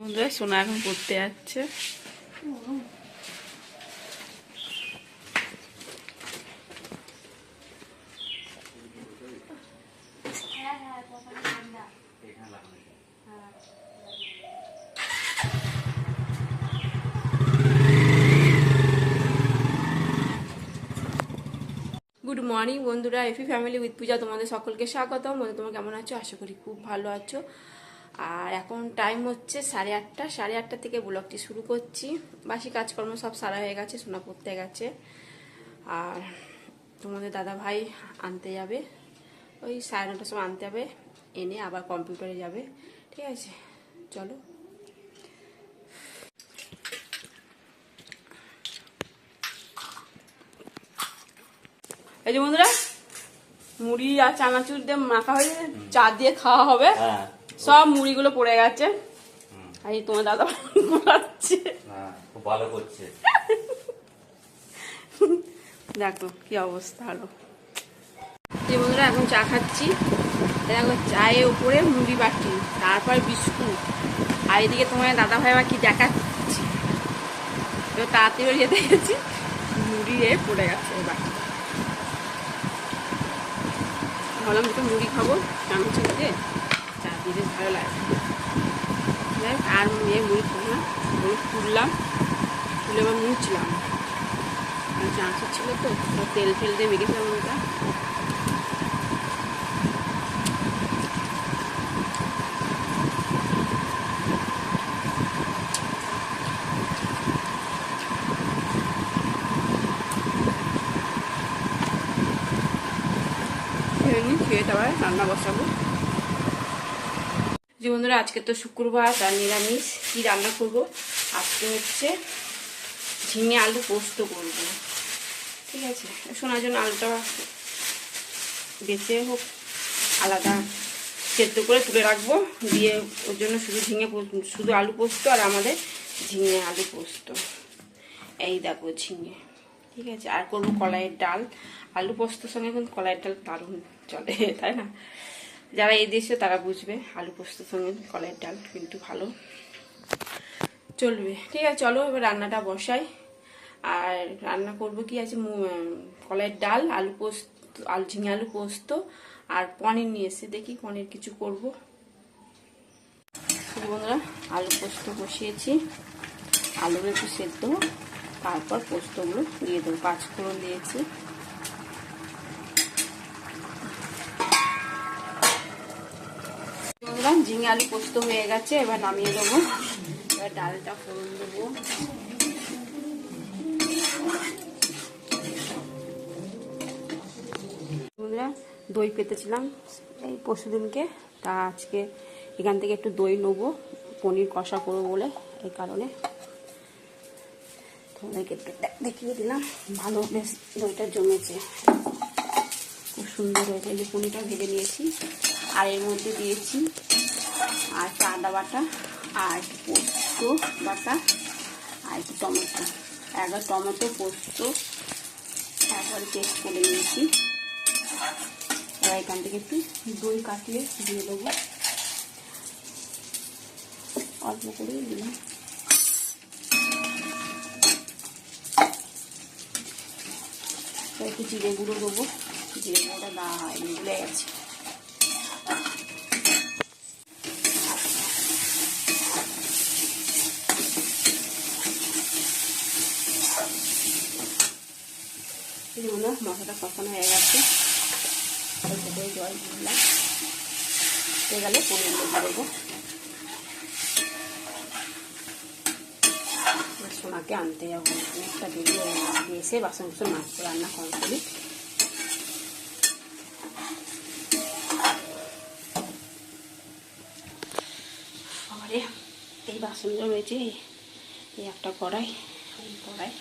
বন্ধুরা সোনা এখন পড়তে যাচ্ছে। গুড মর্নিং বন্ধুরা এফি ফ্যামিলি উইথ পূজা তোমাদের সকলকে স্বাগতম। বন্ধু তোমরা কেমন আছো? আশা করি খুব ভালো আছো। আর এখন টাইম হচ্ছে সাড়ে আটটা। সাড়ে আটটা থেকে ব্লগটি শুরু করছি। বাসি কাজকর্ম সব সারা হয়ে গেছে সোনা পড়তে গেছে। আর তোমাদের দাদা ভাই আনতে যাবে। ওই সাড়ে নটার সময় আনতে যাবে এনে আবার কম্পিউটারে যাবে। ঠিক আছে? চলো। এই যে বন্ধুরা মুড়ি আর চানাচুর দিয়ে মাখা হয়ে চা দিয়ে খাওয়া হবে। হ্যাঁ। সব মুড়িগুলো পড়ে গেছে। আর তোমার দাদা ঘোরাচ্ছে খুব ভালো করছে। দেখো কি অবস্থা হলো যে বন্ধুরা এখন চা খাচ্ছি। দেখো চায়ের উপরে মুড়ি বাটি তারপর বিস্কুট। আর এদিকে তোমার দাদা ভাই আবার কি দেখাচ্ছি? এবার তাড়াতাড়ি বেরিয়ে যেতে গেছি মুড়ি এ পড়ে গেছে বাটি। ভাবলাম একটু মুড়ি খাব চামচ দিলে ভালো লাগে যাই আর মেয়ে মুড়ি না। মুড়ি তুললাম, তুলে এবার মুছলাম চাঁচের ছিল তো তেল ফেল দিয়ে মেখেছিলাম ওটা খেয়ে তারপরে রান্না বসাবো। যে বন্ধুরা, আজকে তো শুক্রবার আর নিরামিষ। কি রান্না করব? আজকে হচ্ছে ঝিঙে আলু পোস্ত করব। ঠিক আছে? শোনার জন্য আলুটা বেছে হোক, আলাদা সেদ্ধ করে তুলে রাখব। দিয়ে ওর জন্য শুধু ঝিঙে শুধু আলু পোস্ত আর আমাদের ঝিঙে আলু পোস্ত। এই দেখো ঝিঙে। ঠিক আছে? আর করব কলাইয়ের ডাল। আলু পোস্তর সঙ্গে কিন্তু কলাইয়ের ডাল দারুণ চলে, তাই না? যারা এই দেশে, তারা বুঝবে, আলু পোস্তর সঙ্গে কলাইয়ের ডাল কিন্তু ভালো। চলবে। ঠিক আছে, চলো এবার রান্নাটা বসাই। আর রান্না করব কি আছে কলের ডাল, আলু পোস্ত, আলু, ঝিঙে আলু পোস্ত, আর পনির নিয়ে এসে দেখি পনির কিছু করব। বন্ধুরা, আলু পোস্ত বসিয়েছি। আলুগুলো একটু সেদ্ধ তারপর পোস্তগুলো দিয়ে দেবো। পাঁচফোড়ন দিয়েছি বন্ধুরা ঝিঙে আলু পোস্ত হয়ে গেছে, এবার নামিয়ে দেবো। এবার ডালটা ফোড়ন দেবো। দই পেতেছিলাম এই পরশু দিনকে তা আজকে এখান থেকে একটু দই নেব, পনির কষা করব বলে, এই কারণে। তোমাদেরকে দেখিয়ে দিলাম। ভালো বেশ দইটা জমেছে। খুব সুন্দর হয়েছে যে পনিরটা ভেজে নিয়েছি। আর এর মধ্যে দিয়েছি আর আদা বাটা আর পোস্ত বাটা আর একটু টমেটো। একবার টমেটো, পোস্ত, তারপরে পেস্ট করে নিয়েছি। এখান থেকে একটু দই কাটিয়ে দিয়ে দেবো। অল্প করে দিলাম। একটু জিরে গুঁড়ো দেবো। জিরে গুঁড়োটা দেওয়া হয় গেছে মশলাটা কষানো হয়ে গেছে। অল্প জল দিলাম। হয়ে গেলে দিয়ে দেবো। সোনাকে আনতে যাব। অনেকটা দেরি হয়ে এসে বাসন কুসন মাছ রান্না কমপ্লিট। এই বাসনগুলো রয়েছে, এই একটা কড়াই কড়াই।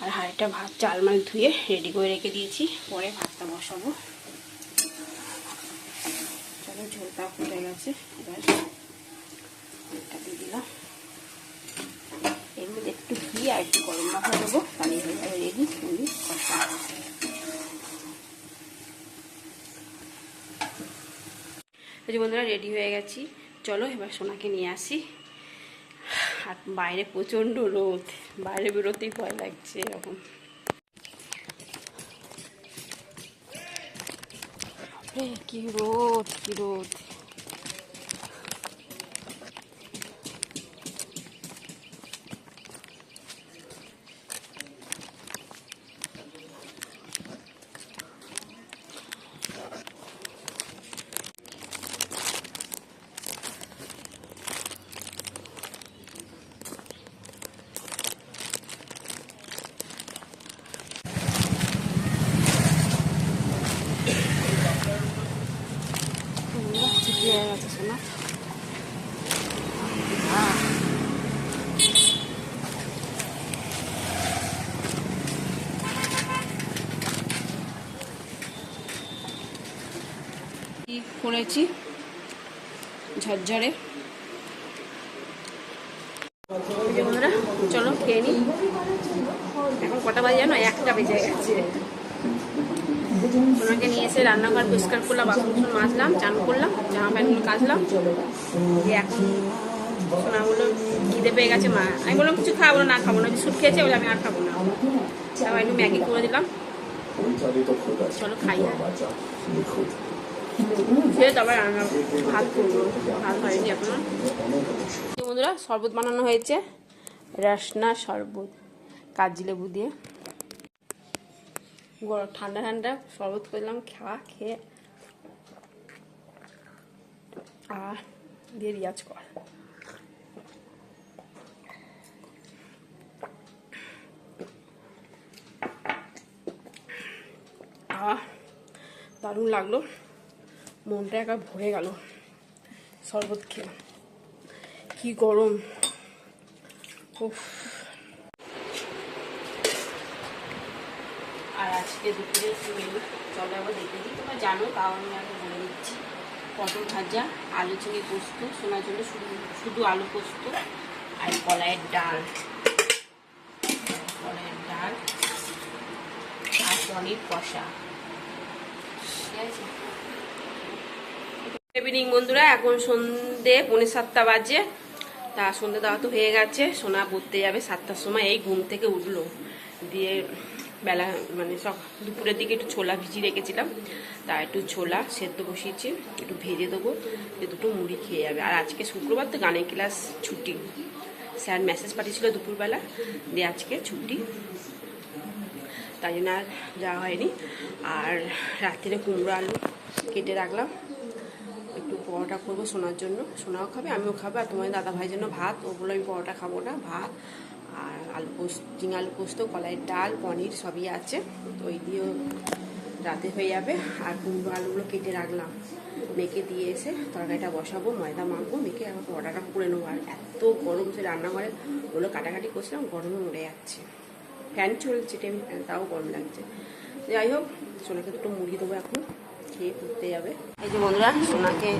আর হাড়িটা ভাত, চাল ধুয়ে রেডি করে রেখে দিয়েছি। পরে ভাতটা বসাবো। চলো ঝোলটা ফুটে গেছে। এবার ঝোলটা দিয়ে দিলাম। এর মধ্যে একটু ঘি আর একটু গরম মশলা দেবো। তাহলে হয়ে রেডি মুড়ি কষা। বন্ধুরা রেডি হয়ে গেছি। চলো, এবার সোনাকে নিয়ে আসি। আর বাইরে প্রচণ্ড রোদ বাইরে বেরোতেই ভয় লাগছে এরকম। কি রোদ কি রোদ ছুটি হয়ে গেছে সোনা কি করেছি? ঝরঝরে। বন্ধুরা চলো খেয়ে নি এখন কটা বাজে জানো? একটা বেজে গেছে। সোনাকে নিয়ে এসে রান্নাঘর পরিষ্কার করলাম বাসন কুসন মাজলাম চান করলাম জামা প্যান্টগুলো কাচলাম। দিয়ে এখন সোনা বলল খিদে পেয়ে গেছে মা। আমি বললাম কিছু খাব না না খাব না। বিস্কুট খেয়েছে বলে আমি আর খাব না। তারপর একটু ম্যাগি করে দিলাম। চলো খাই। খেয়ে রান্না করব। হয়নি বন্ধুরা, শরবত বানানো হয়েছে। রসনা শরবত, কাজি লেবু দিয়ে। গরম, ঠান্ডা ঠান্ডা শরবত করলাম, খাওয়া, খেয়ে। আর দিয়ে রিয়াজ কর। দারুণ লাগল। মনটা একা ভরে গেল। শরবত খেয়ে। কি গরম। আর আজকে দুপুরে মেনু চলো আবার দেখে দিই তোমরা জানো, তাও আমি আগে বলে দিচ্ছি। পটল ভাজা, আলু চিংড়ি পোস্ত সোনার জন্য শুধু শুধু আলু পোস্ত আর কলাইয়ের ডাল। কলাইয়ের ডাল আর পনির কষা। ঠিক আছে? ইভিনিং বন্ধুরা। এখন সন্ধে, পৌনে সাতটা বাজে। তা সন্ধে দেওয়া তো হয়ে গেছে। সোনা পড়তে যাবে সাতটার সময়। এই ঘুম থেকে উঠল। দিয়ে বেলা মানে সব দুপুরের দিকে একটু ছোলা ভিজিয়ে রেখেছিলাম। তা একটু ছোলা সেদ্ধ বসিয়েছি। একটু ভেজে দেবো। দিয়ে দুটো মুড়ি খেয়ে যাবে। আর আজকে শুক্রবার তো গানের ক্লাস ছুটি। স্যার মেসেজ পাঠিয়েছিল দুপুরবেলা দিয়ে আজকে ছুটি। তাই জন্য আর যাওয়া হয়নি। আর রাত্রিরে কুমড়ো আলু কেটে রাখলাম। পরোটা করব সোনার জন্য। সোনাও খাবে, আমিও খাব, আর তোমার দাদা ভাইয়ের জন্য ভাত, ও বলে আমি পরোটা খাব না, ভাত আর আলু পোস্ত ঝিঙে আলু পোস্ত কলাইয়ের ডাল, পনির সবই আছে। তো ওই দিয়েও রাতে হয়ে যাবে। আর কুমড়ো আলুগুলো কেটে রাখলাম। মেখে দিয়ে এসে তরকারিটা বসাবো, ময়দা মাখবো, মেখে আবার পরোটাটা করে নেব। আর এত গরম সে রান্নাঘরে ওগুলো কাটাকাটি করছিলাম, গরমে মরে যাচ্ছে। ফ্যান চলছে ফ্যান তাও গরম লাগছে। যাই হোক, সোনাকে দুটো মুড়ি দেবো এখন। খেয়ে ঘুরতে যাবে। এই যে বন্ধুরা সোনাকে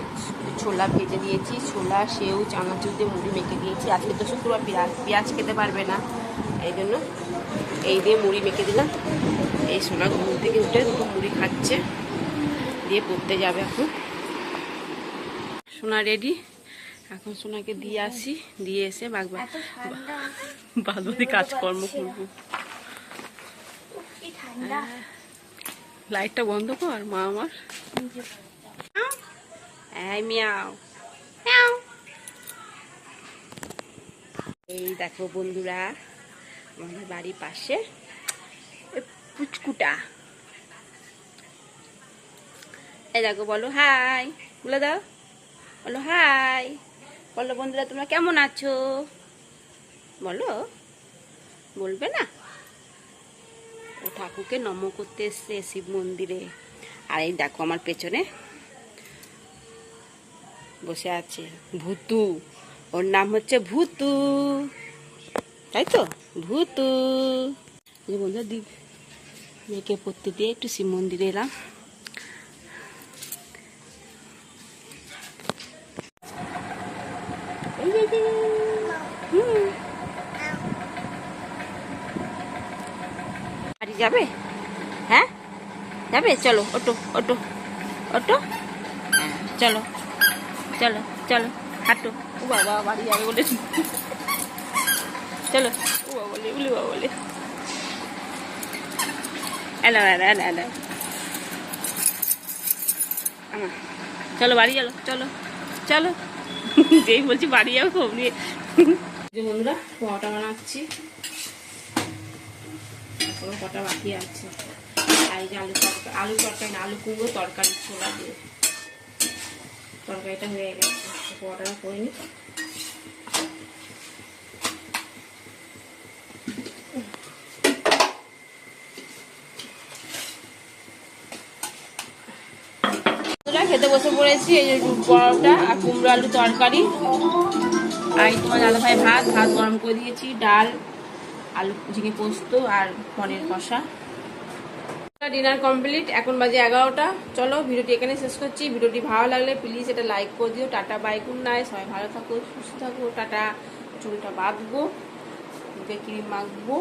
ছোলা ভেজে দিয়েছি ছোলা সেউ চানাচুর দিয়ে মুড়ি মেখে দিয়েছি। আজকে তো শুক্রবার পেঁয়াজ পেঁয়াজ খেতে পারবে না। এই জন্য এই দিয়ে মুড়ি মেখে দিলাম। এই সোনা ঘুম থেকে উঠে দুটো মুড়ি খাচ্ছে দিয়ে পড়তে যাবে এখন। সোনা রেডি এখন সোনাকে দিয়ে আসি দিয়ে এসে বাগবা বাদ বাকি কাজকর্ম করব। ঠান্ডা। লাইটটা বন্ধ কর মা আমার। এই মিয়াও। মিয়াও। এই দেখো বন্ধুরা আমাদের বাড়ির পাশে পুচকুটা। এই দেখো বলো হাই বলে দাও। বলো হাই বলো বন্ধুরা তোমরা কেমন আছো? বলো বলবে না? ও ঠাকুরকে নম করতে এসছে শিব মন্দিরে। আর এই দেখো আমার পেছনে বসে আছে ভূতু। ওর নাম হচ্ছে ভুতু। তাই তো? ভূতু। এই বন্ধুরা দি মেয়েকে পড়তে দিয়ে একটু শিব মন্দিরে এলাম। এই। বাড়ি যাবে? হ্যাঁ? যাবে? চলো, অটো অটো অটো। চলো চলো চলো, হাঁটো। ও বাবা, বাড়ি যাবে বলে। চলো, ও বাবা বলে, উলি বাবা বলে। এলো এলো এলো এলো। চলো, বাড়ি চলো চলো চলো। যেই বলছি বাড়ি যাব বন্ধুরা, পরোটা বানাচ্ছি। এখনও কটা বাকি আছে। আর এই যে আলু তরকারি আলু তরকারি না, আলু কুমড়ো তরকারি ছোলা দিয়ে। তরকারিটা হয়ে গেছে। পরোটাটা করে নিই। খেতে বসে পড়েছি, এই যে পরোটা আর কুমড়ো আলু তরকারি। আর তোমার দাদা ভাই ভাত ভাত গরম করে দিয়েছি, ডাল আলু, ঝিঙে পোস্ত আর পনির কষা। ডিনার কমপ্লিট এখন বাজে এগারোটা। চলো, ভিডিওটি এখানে শেষ করছি। ভিডিওটি ভালো লাগলে প্লিজ এটা লাইক করে দিও। টাটা বাইকুন নাই সবাই ভালো থাকো, সুস্থ থাকো। টাটা, চুলটা বাঁধবো, মুখে ক্রিম মাখবো।